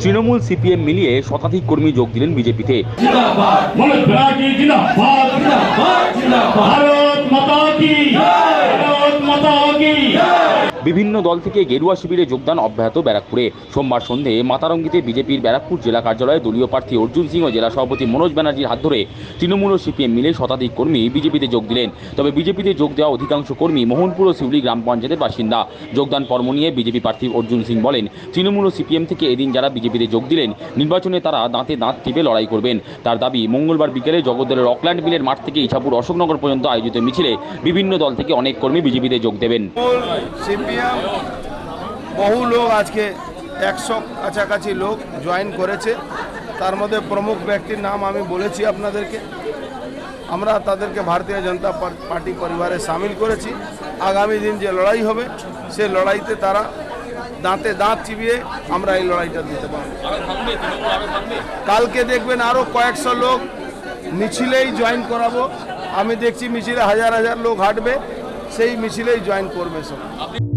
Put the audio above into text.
Trinamool CPM মিলিয়ে শতাধিক কর্মী যোগ দিলেন বিজেপিতে। মাতা বিভিন্ন দল থেকে গেরুয়া শিবিরে যোগদান অব্যাহত ব্যারাকপুরে। সোমবার সন্ধে মাতারঙ্গিতে বিজেপির ব্যারাকপুর জেলা কার্যালয়ে দলীয় প্রার্থী অর্জুন সিং ও জেলা সভাপতি মনোজ ব্যানার্জির হাত ধরে তৃণমূল ও সিপিএম মিলে শতাধিক কর্মী বিজেপিতে যোগ দিলেন। তবে বিজেপিতে যোগ দেওয়া অধিকাংশ কর্মী মোহনপুর ও শিউলি গ্রাম পঞ্চায়েতের বাসিন্দা। যোগদান পর্ব নিয়ে বিজেপি প্রার্থী অর্জুন সিং বলেন, তৃণমূল ও সিপিএম থেকে এদিন যারা বিজেপিতে যোগ দিলেন, নির্বাচনে তারা দাঁতে দাঁত টিপে লড়াই করবেন। তার দাবি, মঙ্গলবার বিকেলে জগদ্দলের অকল্যান্ড মিলের মাঠ থেকে ইছাপুর অশোকনগর পর্যন্ত আয়োজিত মিছিলে বিভিন্ন দল থেকে অনেক কর্মী বিজেপিতে যোগ দেবেন। সিপিএম বহু লোক আজকে একশো কাছাকাছি লোক জয়েন করেছে। তার মধ্যে প্রমুখ ব্যক্তির নাম আমি বলেছি আপনাদেরকে। আমরা তাদেরকে ভারতীয় জনতা পার- পার্টি পরিবারে সামিল করেছি। আগামী দিন যে লড়াই হবে, সে লড়াইতে তারা দাঁতে দাঁত চিবিয়ে আমরা এই লড়াইটা দিতে পারব। কালকে দেখবেন আরও কয়েকশো লোক মিছিলেই জয়েন করাবো। আমি দেখছি মিছিলে হাজার হাজার লোক হাঁটবে, সেই মিছিলেই জয়েন করবে সব।